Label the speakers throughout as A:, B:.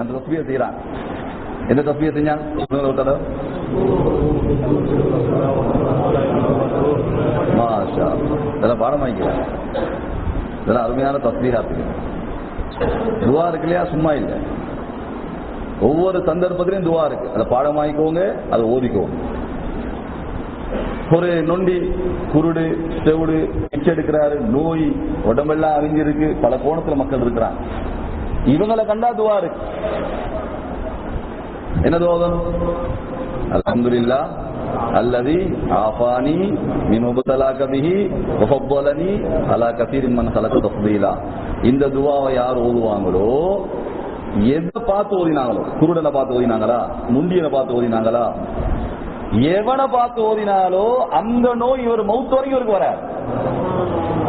A: அந்த தஸ்மியை செய்யறாங்க எந்த தஸ்மியை செஞ்சான் சொல்லுங்க மாஷா இதெல்லாம் பாடம் வாங்கிக்கிறாங்க இதெல்லாம் அருமையான தஸ்பீகாத்துக்கு துவா இருக்கு இல்லையா சும்மா இல்லை ஒவ்வொரு சந்தர்ப்பத்திலையும் துவா இருக்கு அதை பாடம் வாங்கிக்கோங்க அதை ஓதிக்கோங்க ஒரு நொண்டி குருடு செவுடு பிச்சை எடுக்கிறாரு நோய் உடம்பெல்லாம் அழிஞ்சிருக்கு பல கோணத்துல மக்கள் இருக்கிறாங்க இவங்களை கண்டா துவா இருக்கு என்ன துவாதம் அல்லதி ஆஃபானி மின் முபத்தலாக பிஹி அலா கதீரின் மன் கலக தொகுதியிலா இந்த துவாவை யார் ஓதுவாங்களோ எதை பார்த்து ஓதினாங்களோ குருடனை பார்த்து ஓதினாங்களா முந்தியனை பார்த்து ஓதினாங்களா எவனை பார்த்து ஓதினாலோ அந்த நோய் இவர் மௌத்து வரைக்கும் இவருக்கு வராது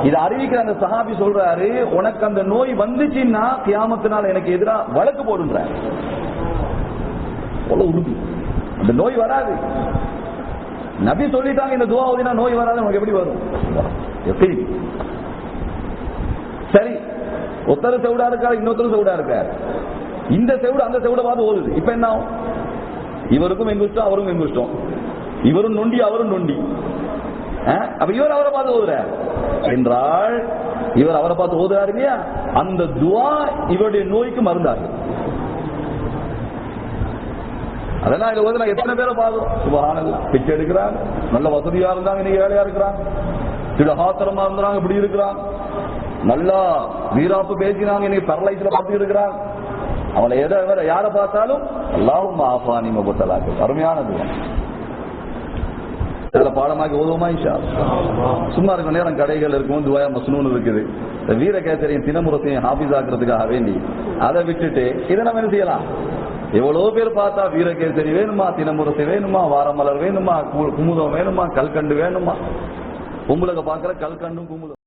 A: இது அறிவிக்கிற அந்த சஹாபி சொல்றாரு உனக்கு அந்த நோய் வந்துச்சுன்னா கியாமத்தினால எனக்கு எதிரா வழக்கு போடுன்ற உறுதி. அந்த நோய் வராது. நபி சொல்லிட்டாங்க இந்த துவா ஓதினா நோய் வராது உனக்கு எப்படி வரும்? எப்படி? சரி ஒருத்தர் செவிடா இருக்காரு இன்னொருத்தர் செவிடா இருக்காரு. இந்த செவிடு அந்த செவிட பார்த்து ஓடுது இப்ப என்ன ஆகும்? இவருக்கும் எங்குஷ்டம் அவரும் எங்குஷ்டம் இவரும் நொண்டி அவரும் நொண்டி. அப்ப இவர் அவரை பார்த்து ஓதுறார். என்றால் இவர் அவரை பார்த்து ஓதுறாரு இல்லையா அந்த துவா இவருடைய நோய்க்கு மருந்தாரு அதெல்லாம் இங்க ஓதுனா எத்தனை பேரை பார்க்கும் சுபஹானல்லாஹ் பிச்சை எடுக்கிறாங்க நல்ல வசதியா இருந்தாங்க இன்னைக்கு வேலையா இருக்கிறாங்க. சில ஹாத்திரமா இருந்தாங்க இப்படி இருக்கிறாங்க. நல்லா வீராப்பு பேசினாங்க இன்னைக்கு பரலைஸ்ல பார்த்து இருக்கிறாங்க. அவளை எதை வேற யாரை பார்த்தாலும் அல்லாஹும் ஆஃபானி மபத்தலாக்கு. அருமையான இதுல பாடமாக்கி ஓதுவோமா அல்லாஹ். சும்மா இருக்க நேரம் கடைகள் இருக்கும் துவாயா மஸ்னூன் இருக்குது. இந்த வீரகேசரியும் தினமுரத்தையும் ஹாபிஸ் ஆக்குறதுக்காக வேண்டி அதை விட்டுட்டு இதை நம்ம என்ன செய்யலாம்? எவ்வளவு பேர் பார்த்தா வீரகேசரி வேணுமா தினமுரசை வேணுமா வாரமலர் வேணுமா குமுதம் வேணுமா கல்கண்டு வேணுமா? கும்பலுக்கு பாக்குற கல்கண்டும் குமுதம்.